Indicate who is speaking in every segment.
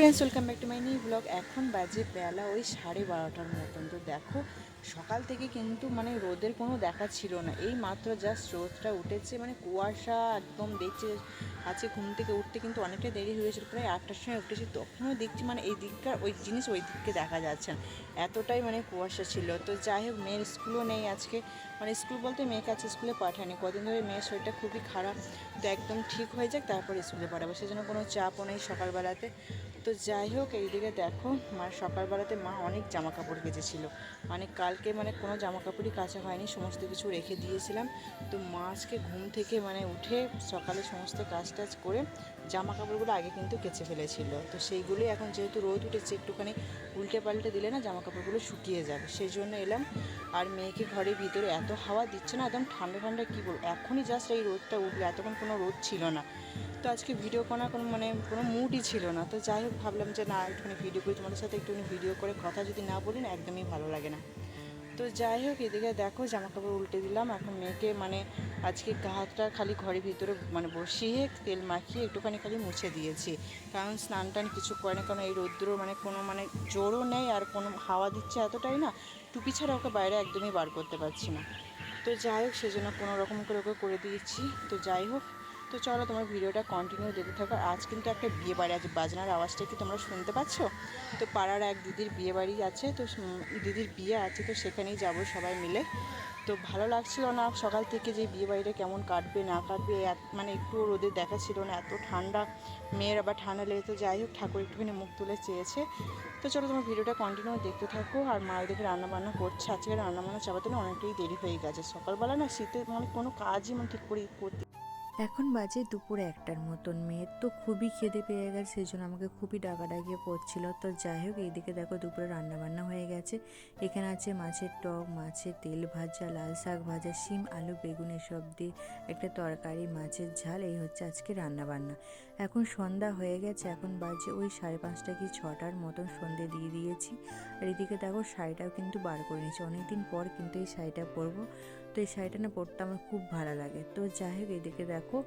Speaker 1: Friends welcome back to my new blog এখন বাজে বেলা ওই সাড়ে বারোটার মতন। তো দেখো, সকাল থেকে কিন্তু মানে রোদের কোনো দেখা ছিল না। এই মাত্র জাস্ট রোদটা উঠেছে মানে কুয়াশা একদম দেখছে আজকে ঘুম থেকে উঠতে কিন্তু অনেকটা দেরি হয়েছিল প্রায় আটটার সময় উঠেছি, তখনও দেখছি মানে এই দিককার ওই জিনিস ওই দিককে দেখা যাচ্ছে না। এতটাই মানে কুয়াশা ছিল। তো যাই হোক, মেয়ের স্কুলও নেই আজকে। মানে স্কুল বলতে মেয়েকে আজকে স্কুলে পাঠায়নি। কদিন ধরে মেয়ের শরীরটা খুবই খারাপ। তো একদম ঠিক হয়ে যাক, তারপর স্কুলে পাঠাবো। সেজন্য কোনো চাপও নেই সকালবেলাতে। তো যাই হোক, এইদিকে দেখো, মা সকালবেলাতে মা অনেক জামা কাপড় কেচেছিল। মানে কালকে মানে কোনো জামা কাপড়ই কাচা হয়নি, সমস্ত কিছু রেখে দিয়েছিলাম। তো মা আজকে ঘুম থেকে মানে উঠে সকালে সমস্ত কাজ টাজ করে জামা কাপড়গুলো আগে কিন্তু কেচে ফেলেছিল। তো সেইগুলোই এখন যেহেতু রোদ উঠেছে, একটুখানি উল্টে পাল্টে দিলে না জামা কাপড়গুলো শুকিয়ে যাবে। সেই জন্য এলাম, আর মেয়েকে ঘরের ভিতরে এত হাওয়া দিচ্ছে না, একদম ঠান্ডা ঠান্ডা কী বলব? এখনই জাস্ট এই রোদটা উঠল, এতক্ষণ কোনো রোদ ছিল না। তো আজকে ভিডিও করার কোনো মানে কোনো মুডই ছিল না। তো যাই হোক, ভাবলাম যে না, একটুখানি ভিডিও করি, তোমাদের সাথে একটুখানি ভিডিও করে কথা যদি না বলি না, একদমই ভালো লাগে না। তো যাই হোক, এদিকে দেখো জামা কাপড় উল্টে দিলাম। এখন মেয়েকে মানে আজকে গা হাতটা খালি ঘরের ভিতরে মানে বসিয়ে তেল মাখিয়ে একটুখানি খালি মুছে দিয়েছি। কারণ স্নান টান কিছু করে না, কারণ এই রৌদ্র মানে কোনো মানে জোরও নেই আর কোনো হাওয়া দিচ্ছে এতটাই না, টুপি ছাড়া ওকে বাইরে একদমই বার করতে পারছি না। তো যাই হোক, সেজন্য কোনো রকম করে ওকে করে দিয়েছি। তো যাই হোক তো চলো তোমার ভিডিওটা কন্টিনিউ দেখতে থাকো। আজ কিন্তু একটা বিয়ে বাড়ি আছে। বাজনার আওয়াজটা কি তোমরা শুনতে পাচ্ছ? তো পাড়ার এক দিদির বিয়ে বাড়ি আছে, তো দিদির বিয়ে আছে, তো সেখানেই যাব সবাই মিলে। তো ভালো লাগছিল না সকাল থেকে যে বিয়ে বাড়িটা কেমন কাটবে, না কাটবে মানে একটু রোদের দেখা ছিল না, এত ঠান্ডা। মেয়ের আবার ঠান্ডা লেগে তো যাই হোক, ঠাকুর একটুখানি মুখ তুলে চেয়েছে। তো চলো তোমার ভিডিওটা কন্টিনিউ দেখতে থাকো। আর মা দেখে রান্নাবান্না করছে। আজকে রান্নাবান্না চাপাতে না অনেকটাই দেরি হয়ে গেছে। সকালবেলা না শীতে মানে কোনো কাজই মানে ঠিক করে করতে
Speaker 2: এখন বাজে দুপুরে একটার মতন। মেয়ের তো খুবই খিদে পেয়ে গেছে সেই জন্য আমাকে খুবই ডাকাডাকি পড়ছিল তো যাই হোক, এইদিকে দেখো দুপুরে রান্না বান্না হয়ে গেছে। এখানে আছে মাছের টক, মাছের তেল ভাজা, লাল শাক ভাজা, শিম, আলু, বেগুন এসব দিয়ে একটা তরকারি, মাছের ঝাল, এই হচ্ছে আজকে রান্না বান্না এখন সন্ধ্যা হয়ে গেছে, এখন বাজে ওই সাড়ে পাঁচটা কি ছটার মতন সন্ধে দিয়ে দিয়েছি। আর এদিকে দেখো শাড়িটাও কিন্তু বার করে নিয়েছি। অনেকদিন পর কিন্তু এই শাড়িটা পরবো। তো এই শাড়িটা না পরতে আমার খুব ভালো লাগে। তো যাই হোক, এদিকে দেখো,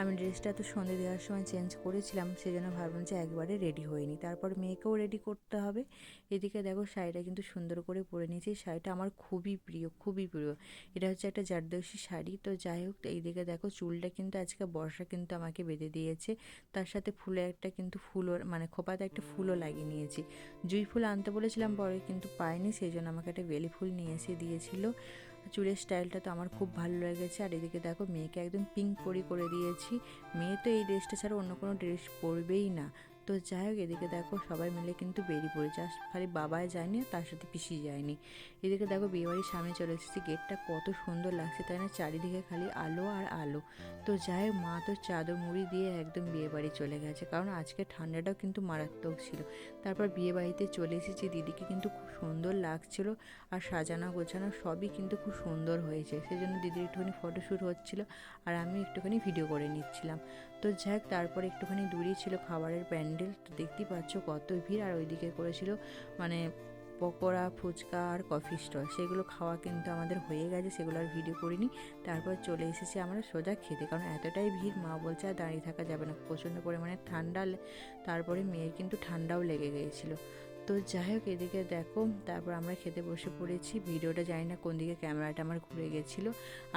Speaker 2: আমি ড্রেসটা তো সন্ধে দেওয়ার সময় চেঞ্জ করেছিলাম সেই জন্য ভাবলাম যে একবারে রেডি হয়নি। তারপর মেয়েকেও রেডি করতে হবে। এদিকে দেখো, শাড়িটা কিন্তু সুন্দর করে পরে নিয়েছি। শাড়িটা আমার খুবই প্রিয় খুবই প্রিয়। এটা হচ্ছে একটা জারদোষী শাড়ি। তো যাই হোক, এইদিকে দেখো, চুলটা কিন্তু আজকে বর্ষা কিন্তু আমাকে বেঁধে দিয়েছে। তার সাথে ফুলে একটা কিন্তু ফুলও মানে খোপাতে একটা ফুলও লাগিয়ে নিয়েছি। জুই ফুল আনতে বলেছিলাম, পরে কিন্তু পাইনি। সেই জন্য আমাকে একটা বেলি ফুল নিয়ে এসে দিয়েছিল। চুলের স্টাইলটা তো আমার খুব ভালো লেগেছে। আর এদিকে দেখো মেয়েকে একদম পিঙ্ক পরি করে দিয়েছি। মেয়ে তো এই ড্রেসটা ছাড়া অন্য কোনো ড্রেস পরবেই না। তো যাই হোক, এদিকে দেখো সবাই মিলে কিন্তু বেরিয়ে পড়ে জাস্ট খালি বাবাই যায়নি আর তার সাথে পিসি যায়নি। এদিকে দেখো বিয়েবাড়ির সামনে চলে এসেছি। গেটটা কত সুন্দর লাগছে তাই না? চারিদিকে খালি আলো আর আলো। তো যাই হোক, মা তো চাদর মুড়ি দিয়ে একদম বিয়েবাড়ি চলে গেছে। কারণ আজকে ঠান্ডাটাও কিন্তু মারাত্মক ছিল। তারপর বিয়ে বাড়িতে চলে এসেছি। দিদিকে কিন্তু খুব সুন্দর লাগছিল আর সাজানো গোছানো সবই কিন্তু খুব সুন্দর হয়েছে। সেই জন্য দিদির একটুখানি ফটোশ্যুট হচ্ছিল আর আমি একটুখানি ভিডিও করে নিচ্ছিলাম। তো যাক তারপরে একটুখানি দূরেই ছিল খাবারের প্যান্ডেল। তো দেখতেই পাচ্ছ কত ভিড়, আর ওইদিকে করেছিল মানে পকোড়া, ফুচকা আর কফি স্টল। সেগুলো খাওয়া কিন্তু আমাদের হয়ে গেছে, সেগুলো আর ভিডিও করিনি। তারপর চলে এসেছি আমরা সোজা খেতে, কারণ এতটাই ভিড়, মা বলছে আর দাঁড়িয়ে থাকা যাবে না। প্রচণ্ড পরিমাণে ঠান্ডা তারপরে মেয়ের কিন্তু ঠান্ডাও লেগে গিয়েছিল। তো যাই হোক, এদিকে দেখো, তারপর আমরা খেতে বসে পড়েছি। ভিডিওটা জানি না কোন দিকে ক্যামেরাটা আমার ঘুরে গেছিল।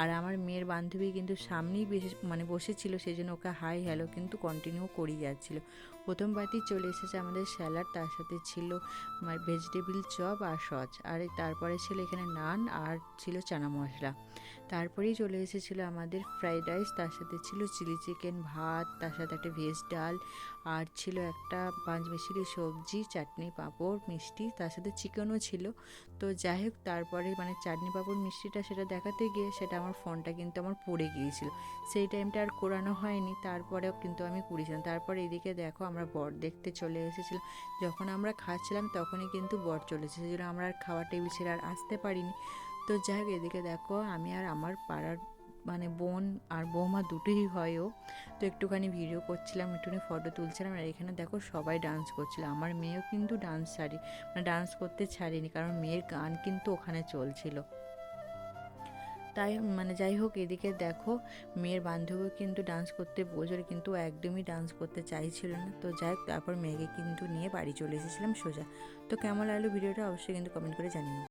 Speaker 2: আর আমার মেয়ের বান্ধবী কিন্তু সামনেই বেশি মানে বসেছিল সেই জন্য ওকে হাই হ্যালো কিন্তু কন্টিনিউ করেই যাচ্ছিল। প্রথম বাতি চলে এসেছে আমাদের স্যালাড তার সাথে ছিল ভেজিটেবিল চপ আর সচ আর তারপরে ছিল এখানে নান আর ছিল চানা মশলা। তারপরেই চলে এসেছিল আমাদের ফ্রাইড রাইস তার সাথে ছিল চিলি চিকেন ভাত, তার সাথে একটা ভেজ ডাল, আর ছিল একটা পাঁচ পাঁচমিশালি সবজি, চাটনি, পাঁপড়। মিষ্টি, তার সাথে চিকেনও ছিল। তো যাই হোক, তারপরে মানে চাটনি পাঁপড়, মিষ্টিটা সেটা দেখাতে গিয়ে সেটা আমার ফোনটা কিন্তু আমার পড়ে গিয়েছিল। সেই টাইমটা আর করানো হয়নি, তারপরেও কিন্তু আমি করেছিলাম তারপরে এদিকে দেখো আমরা বর দেখতে চলে এসেছিলাম যখন আমরা খাচ্ছিলাম তখনই কিন্তু বর চলে এসেছে সেজন্য আমরা আর খাওয়ার টেবিল ছেড়ে আর আসতে পারিনি। তো যাই হোক, এদিকে দেখো আমি আর আমার পাড়ার মানে বোন আর বৌমা দুটোই হয়ও তো একটুখানি ভিডিও করছিলাম, একটুখানি ফটো তুলছিলাম আর এখানে দেখো সবাই ডান্স করছিল। আমার মেয়েও কিন্তু ডান্স ছাড়ি মানে ডান্স করতে ছাড়েনি কারণ মেয়ের গান কিন্তু ওখানে চলছিল। তাই মানে যাই হোক, এদিকে দেখো মেয়ের বান্ধবীও কিন্তু ডান্স করতে বলছিল কিন্তু একদমই ডান্স করতে চাইছিল না। তো যাই হোক, তারপর মেয়েকে কিন্তু নিয়ে বাড়ি চলে এসেছিলাম সোজা। তো কেমন লাগল ভিডিওটা অবশ্যই কিন্তু কমেন্ট করে জানিও।